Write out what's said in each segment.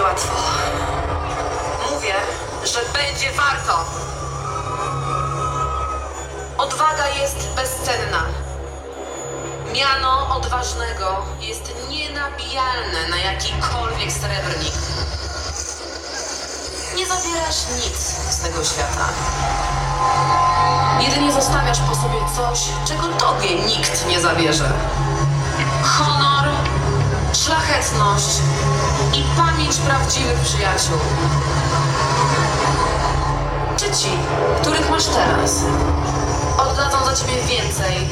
łatwo. Mówię, że będzie warto. Odwaga jest bezcenna. Miano odważnego jest nienabijalne na jakikolwiek srebrnik. Nie zabierasz nic z tego świata. Jedynie zostawiasz po sobie coś, czego tobie nikt nie zabierze. I pamięć prawdziwych przyjaciół. Czy ci, których masz teraz, oddadzą za ciebie więcej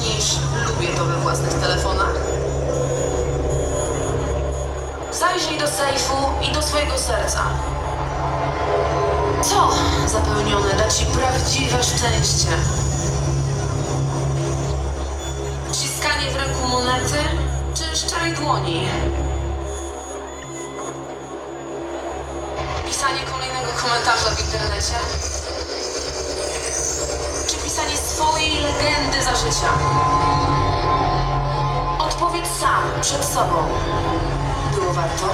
niż lubię to we własnych telefonach? Zajrzyj do sejfu i do swojego serca. Co zapełnione da ci prawdziwe szczęście? Ściskanie w ręku monety szczerej dłoni? Pisanie kolejnego komentarza w internecie? Czy pisanie swojej legendy za życia? Odpowiedz sam przed sobą. Było warto?